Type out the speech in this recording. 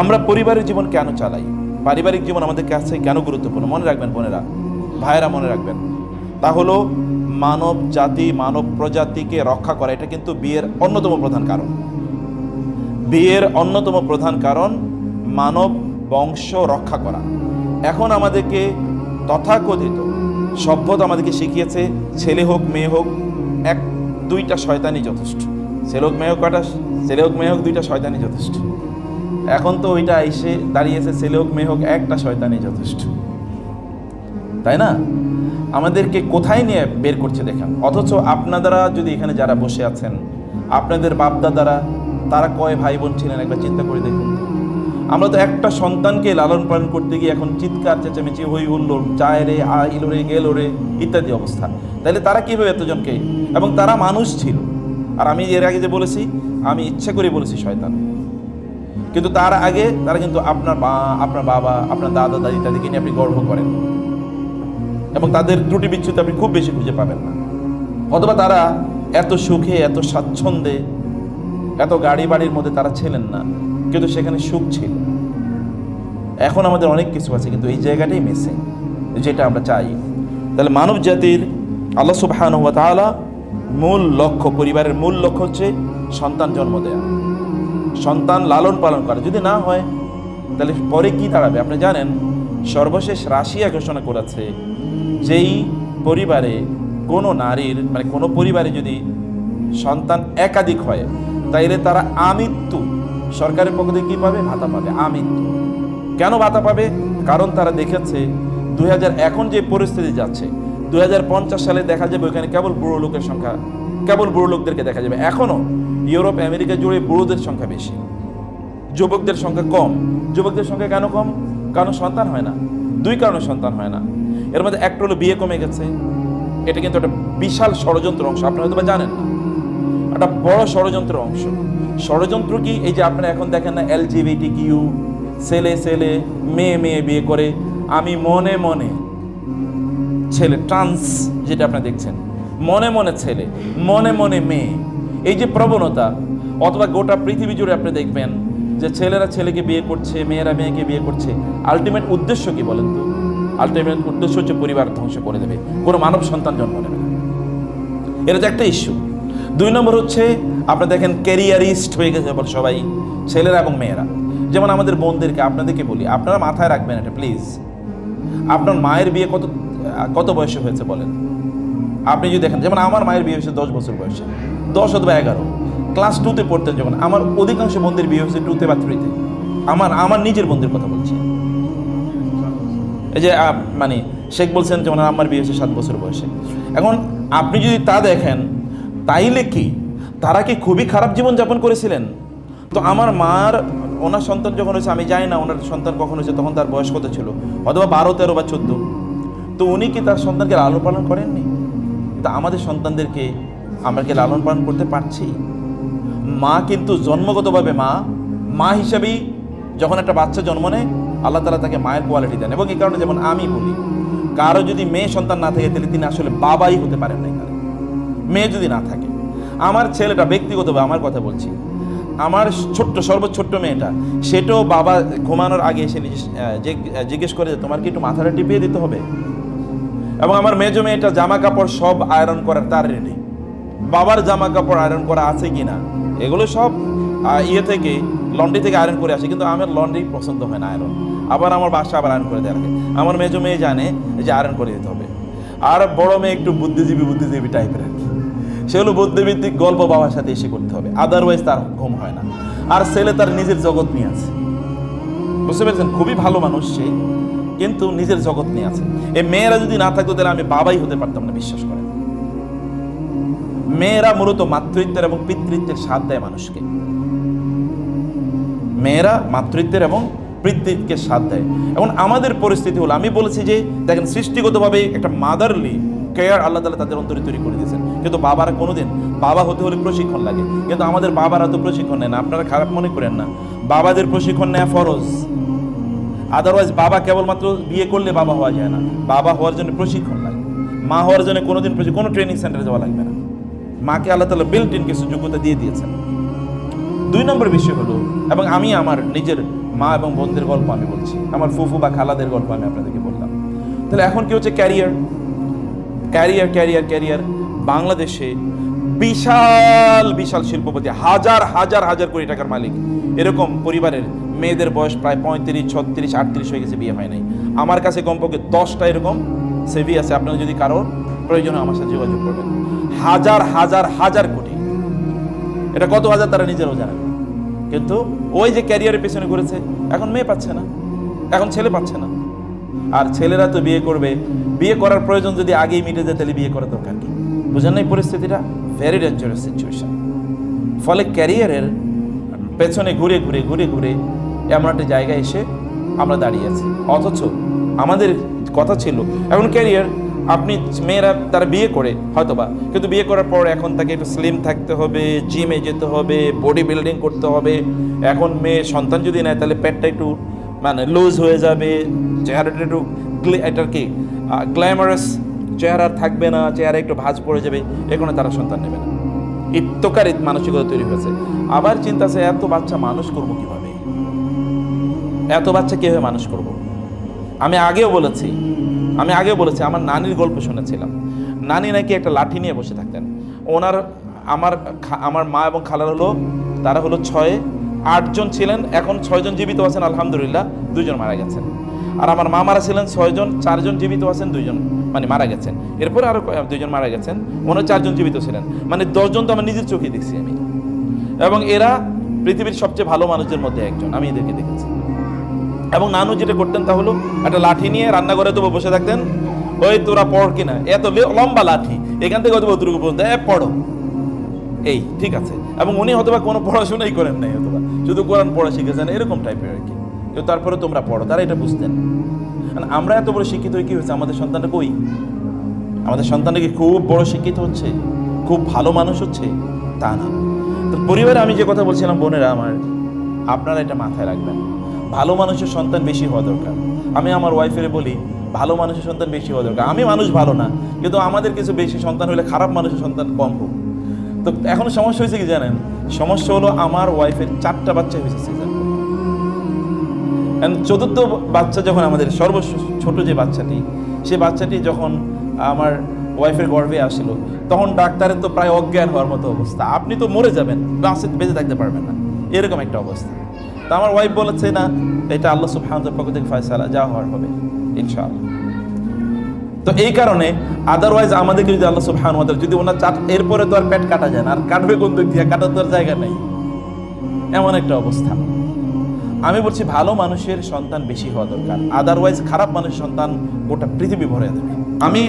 আমরা পরিবারের জীবন কেন চালাই? পারিবারিক জীবন আমাদের কাছে কেন গুরুত্বপূর্ণ? মনে রাখবেন বোনেরা, ভাইয়েরা মনে রাখবেন। তা হলো মানব জাতি, মানব প্রজাতিকে রক্ষা করা, এটা কিন্তু বিয়ের অন্যতম প্রধান কারণ। বিয়ের অন্যতম প্রধান কারণ মানব বংশ রক্ষা করা। এখন আমাদেরকে তথাকথিত সভ্যতা আমাদেরকে শিখিয়েছে, ছেলে হোক, মেয়ে হোক, এক, দুইটা শয়তানি যথেষ্ট। ছেলে হোক, মেয়ে হোক কটা ছেলে হোক, মেয়ে হোক, দুইটা শয়তানি যথেষ্ট। এখন তো ওইটা এসে দাঁড়িয়েছে ছেলে হোক, মেয়ে হোক, একটা শয়তানি যথেষ্ট। তাই না? আমাদেরকে কোথায় নিয়ে বের করছে দেখেন। অথচ আপনারা যদি এখানে যারা বসে আছেন, আপনাদের বাপদাদারা, তারা কয় ভাই বোন ছিলেন? একবার চিন্তা করে দেখুন আমরা তো একটা সন্তানকে লালন পালন করতে গিয়ে এখন চিৎকার, চেঁচামেচি, হই হুল্লোড়, যায় রে রে, গেল রে, ইত্যাদি অবস্থা। তাহলে তারা কীভাবে এতজনকে? এবং তারা মানুষ ছিল। আর আমি এর আগে যে বলেছি, আমি ইচ্ছা করে বলেছি শয়তান। কিন্তু তার আগে তারা কিন্তু আপনার মা, আপনার বাবা, আপনার দাদা, দাদি তাদেরকে নিয়ে আপনি গর্ব করেন। এবং তাদের ত্রুটি বিচ্ছুতি আপনি খুব বেশি খুঁজে পাবেন না। অথবা তারা এত সুখে, এত স্বাচ্ছন্দ্যে, এত গাড়ি বাড়ির মধ্যে তারা ছিলেন না, কিন্তু সেখানে সুখ ছিল। এখন আমাদের অনেক কিছু আছে, কিন্তু এই জায়গাটাই মিসিং যেটা আমরা চাই। তাহলে মানব জাতির আল্লাহ সুবহান তাআলা মূল লক্ষ্য, পরিবারের মূল লক্ষ্য হচ্ছে সন্তান জন্ম দেয়া। সন্তান লালন পালন করা। যদি না হয়, তাহলে পরে কি দাঁড়াবে? আপনি জানেন, সর্বশেষ রাশিয়া ঘোষণা করেছে যেই পরিবারে কোনো নারীর মানে কোনো পরিবারে যদি সন্তান একাধিক হয়, তাইলে তারা আমৃত্যু। সরকারের পক্ষ থেকে কী পাবে? ভাতা পাবে, আমৃত্যু। কেন ভাতা পাবে? কারণ তারা দেখেছে দু হাজার এখন যে পরিস্থিতি যাচ্ছে দু হাজার পঞ্চাশ সালে দেখা যাবে ওখানে কেবল বুড়ো লোকের সংখ্যা, কেবল বুড়ো লোকদেরকে দেখা যাবে। এখনও ইউরোপ, আমেরিকা জুড়ে বুড়োদের সংখ্যা বেশি। যুবকদের সংখ্যা কম। যুবকদের সংখ্যা কেন কম? কারণ সন্তান হয় না। দুই কারণে সন্তান হয় না। এর মধ্যে একটা হলো বিয়ে কমে গেছে। এটা কিন্তু একটা বিশাল ষড়যন্ত্র অংশ। আপনি হয়তো বা জানেন না। একটা বড় ষড়যন্ত্র অংশ। ষড়যন্ত্র কি? এই যে আপনারা এখন দেখেন না এলজিবিটি কিউ, ছেলে ছেলে, মেয়ে মেয়ে বিয়ে করে। আমি মনে মনে ছেলে ট্রান্স যেটা আপনি দেখছেন, মনে মনে ছেলে, মনে মনে মেয়ে, এই যে প্রবণতা, অথবা গোটা পৃথিবী জুড়ে আপনি দেখবেন যে ছেলেরা ছেলেকে বিয়ে করছে, মেয়েরা মেয়েকে বিয়ে করছে আলটিমেট উদ্দেশ্য কি বলেন তো? আলটিমেট উদ্দেশ্য হচ্ছে পরিবার ধ্বংস করে দেবে, কোনো মানব সন্তান জন্ম নেবে এটা তো একটা ইস্যু দুই নম্বর হচ্ছে, আপনি দেখেন ক্যারিয়ারিস্ট হয়ে গেছে এবার সবাই, ছেলেরা এবং মেয়েরা। যেমন আমাদের বোনদেরকে, আপনাদেরকে বলি, আপনারা মাথায় রাখবেন এটা প্লিজ আপনার মায়ের বিয়ে কত কত বয়সে হয়েছে বলেন? আপনি যদি দেখেন, যেমন আমার মায়ের বিয়ে হয়েছে দশ বছর বয়সে, দশ অথবা এগারো। ক্লাস টুতে পড়তেন যখন, আমার অধিকাংশ বন্ধুর বিয়ে হয়েছে টুতে বা থ্রিতে আমার আমার নিজের বন্ধুর কথা বলছি। এই যে মানে শেখ বলছেন যেমন আমার বিয়ে হয়েছে সাত বছর বয়সে। এখন আপনি যদি তা দেখেন, তাইলে কি? তারা কি খুবই খারাপ জীবন যাপন করেছিলেন? তো আমার মার, ওনার সন্তান যখন হয়েছে, আমি জানি না, ওনার সন্তান কখন হয়েছে, তখন তার বয়স কত ছিল? অথবা বারো, তেরো বা চোদ্দ। তো উনি কি তার সন্তানকে লালন পালন করেননি? তা আমাদের সন্তানদেরকে আমরা কি লালন পালন করতে পারছি? মা কিন্তু জন্মগতভাবে মা মা হিসাবেই যখন একটা বাচ্চা জন্ম নেয়, আল্লাহ তালা তাকে মায়ের কোয়ালিটি দেন। এবং এই কারণে যেমন আমি বলি, কারও যদি মেয়ে সন্তান না থাকে, তাহলে তিনি আসলে বাবাই হতে পারেন না এখানে মেয়ে যদি না থাকে। আমার ছেলেটা ব্যক্তিগতভাবে আমার কথা বলছি, আমার ছোট্ট, সর্বছোট্ট মেয়েটা, সেটাও বাবা ঘুমানোর আগে এসে জিজ্ঞেস করে যে, তোমার কি একটু মাথাটা টিপিয়ে দিতে হবে? এবং আমার মেজো মেয়েটা জামা কাপড় সব আয়রন করার তার রেডি বাবার জামা কাপড় আয়রন করা আছে কি না এগুলো সব ইয়ে থেকে, লন্ড্রি থেকে আয়রন করে আসে, কিন্তু আমার লন্ড্রি পছন্দ হয় না আয়রন। আবার আমার বাসা আবার আয়রন করে দেওয়া আমার মেজো মেয়ে জানে যে আয়রন করে দিতে হবে। আর বড় মেয়ে একটু বুদ্ধিজীবী বুদ্ধিজীবী টাইপের আর কি। সেগুলো বুদ্ধিভিত্তিক গল্প বাবার সাথে এসে করতে হবে। আদারওয়াইজ তার ঘুম হয় না। আর ছেলে তার নিজের জগৎ নিয়ে আছে। বুঝতে পেরেছেন? খুবই ভালো মানুষ সে। কিন্তু নিজের জগৎ নিয়ে আছে। এই মেয়েরা যদি না থাকতো, তাহলে আমি বাবাই হতে পারতাম না, বিশ্বাস করেন। মেয়েরা মূলত মাতৃত্বের এবং পিতৃত্বের স্বাদ দেয় মানুষকে। মেয়েরা মাতৃত্বের এবং পিতৃত্বের স্বাদ দেয়। এবং আমাদের পরিস্থিতি হলো, আমি বলেছি যে, দেখেন, সৃষ্টিগতভাবে একটা মাদারলি কেয়ার আল্লাহ তালা তাদের অন্তরে তৈরি করে দিয়েছেন। কিন্তু বাবারা কোনোদিন, বাবা হতে হলে প্রশিক্ষণ লাগে। কিন্তু আমাদের বাবারা তো প্রশিক্ষণ নেয় না, আপনারা খারাপ মনে করেন না। বাবাদের প্রশিক্ষণ নেওয়া ফরজ। আদারওয়াইজ বাবা কেবলমাত্র বিয়ে করলে বাবা হওয়া যায় না। বাবা হওয়ার জন্য প্রশিক্ষণ লাগে। মা হওয়ার জন্য কোনোদিন প্রশি- কোনো ট্রেনিং সেন্টারে যাওয়া লাগবে না। মাকে আল্লাহ তালা বিল্ট ইন কিছু যোগ্যতা দিয়ে দিয়েছেন। দুই নম্বর বিষয় হলো, এবং আমি আমার নিজের মা এবং বোনদের গল্প আমি বলছি। আমার ফুফু বা খালাদের গল্প আমি আপনাদেরকে বললাম। তাহলে এখন কি হচ্ছে ক্যারিয়ার ক্যারিয়ার ক্যারিয়ার ক্যারিয়ার বাংলাদেশে বিশাল বিশাল শিল্পপতি, হাজার হাজার হাজার কোটি টাকার মালিক। এরকম পরিবারের মেয়েদের বয়স প্রায় পঁয়ত্রিশ, ছত্রিশ, আটত্রিশ হয়ে গেছে বিয়ে হয় নাই। আমার কাছে কমপক্ষে দশটা এরকম সেভি আছে। আপনারা যদি কারোর প্রয়োজন আমার সাথে যোগাযোগ করবেন। হাজার হাজার হাজার কোটি। এটা কত হাজার তারা নিজেরাও জানেন কিন্তু ওই যে ক্যারিয়ারের পেছনে ঘুরেছে, এখন মেয়ে পাচ্ছে না। এখন ছেলে পাচ্ছে না। আর ছেলেরা তো বিয়ে করবে। বিয়ে করার প্রয়োজন যদি আগেই মিটে যায়, তাহলে বিয়ে করার দরকার কি? বুঝেন না এই পরিস্থিতিটা? ভেরি ডেঞ্জারাস সিচুয়েশন ফলে ক্যারিয়ারের পেছনে ঘুরে ঘুরে ঘুরে ঘুরে এমন একটা জায়গায় এসে আমরা দাঁড়িয়ে আছি। অথচ আমাদের কথা ছিল, এখন ক্যারিয়ার আপনি মেয়েরা তারা বিয়ে করে হয়তোবা, কিন্তু বিয়ে করার পর এখন তাকে একটু স্লিম থাকতে হবে জিমে যেতে হবে বডি বিল্ডিং করতে হবে। এখন মেয়ে সন্তান যদি নেয়, তাহলে পেটটা একটু মানে লুজ হয়ে যাবে, চেহারাটা একটু এটার কি গ্ল্যামারাস চেহারা থাকবে না, চেহারা একটু ভাঁজ পড়ে যাবে এখানে তারা সন্তান নেবে না। ইত্যকার মানসিকতা তৈরি হয়েছে। আবার চিন্তা আছে, এত বাচ্চা মানুষ করব কীভাবে? এত বাচ্চা কীভাবে মানুষ করব? আমি আগেও বলেছি, আমি আগেও বলেছি, আমার নানির গল্প শুনেছিলাম। নানি নাকি একটা লাঠি নিয়ে বসে থাকতেন। ওনার, আমার আমার মা এবং খালার হলো, তারা হলো ছয়, আটজন ছিলেন, এখন ছয়জন জীবিত আছেন, আলহামদুলিল্লাহ দুজন মারা গেছেন। আর আমার মা মারা ছিলেন ছয়জন, চারজন জীবিত আছেন, দুইজন মানে মারা গেছেন। এরপরে আরও দুইজন মারা গেছেন হয় চারজন জীবিত ছিলেন। মানে দশজন তো আমার নিজের চোখে দেখছি আমি। এবং এরা পৃথিবীর সবচেয়ে ভালো মানুষদের মধ্যে একজন, আমি এদেরকে দেখেছি। এবং নানু যেটা করতেন তা হলো একটা লাঠি নিয়ে রান্নাঘরে তো বসে থাকতেন, ওই তোরা পড় কিনা, এত লম্বা লাঠি, এখান থেকে হয়তো অতটুকু পর্যন্ত পড়ো। এই, ঠিক আছে। এবং উনি হয়তোবা কোনো পড়াশোনাই করেন নাই হয়তোবা, শুধু কোরআন পড়া শিখেছেন, এরকম টাইপের আর কি। কিন্তু তারপরে তোমরা পড়ো, তারা এটা বুঝতেন। আমরা এত বড় শিক্ষিত হয়ে কি হয়েছে? আমাদের সন্তানটা কই? আমাদের সন্তানটা কি খুব বড় শিক্ষিত হচ্ছে? খুব ভালো মানুষ হচ্ছে? তা না। তো পরিবারে আমি যে কথা বলছিলাম, বোনেরা, আমার আপনারা এটা মাথায় রাখবেন। ভালো মানুষের সন্তান বেশি হওয়া দরকার। আমি আমার ওয়াইফের বলি, ভালো মানুষের সন্তান বেশি হওয়া দরকার। আমি মানুষ ভালো না, কিন্তু আমাদের কিছু বেশি সন্তান হলে খারাপ মানুষের সন্তান কম হোক। তো এখন সমস্যা হয়েছে কি জানেন? সমস্যা হলো আমার ওয়াইফের চারটা বাচ্চা হয়েছে সিজন And চতুর্থ বাচ্চা যখন আমাদের সর্ব ছোট যে বাচ্চাটি, সে বাচ্চাটি যখন আমার ওয়াইফের গর্ভে আসলো, তখন ডাক্তারের তো প্রায় অজ্ঞান হওয়ার মতো অবস্থা। আপনি তো মরে যাবেন বাঁচে বেঁচে থাকতে পারবেন না। এরকম একটা অবস্থা। তা আমার ওয়াইফ বলেছে, না, এটা আল্লাহ সুবহানাহু পক্ষ থেকে ফয়সালা, যা হওয়ার হবে, ইনশাআল্লাহ। তো এই কারণে আদারওয়াইজ আমাদেরকে যদি আল্লাহ সুবহানাহু ওয়া যদি ওনার চাট এরপরে তো আর পেট কাটা যায় না, আর কাটবে কোন দিক দিয়ে? কাটার তো আর জায়গা নেই। এমন একটা অবস্থা। আমি বলছি ভালো মানুষের সন্তান বেশি হওয়া দরকার। আদারওয়াইজ খারাপ মানুষের সন্তান গোটা পৃথিবী ভরে দেবে আমি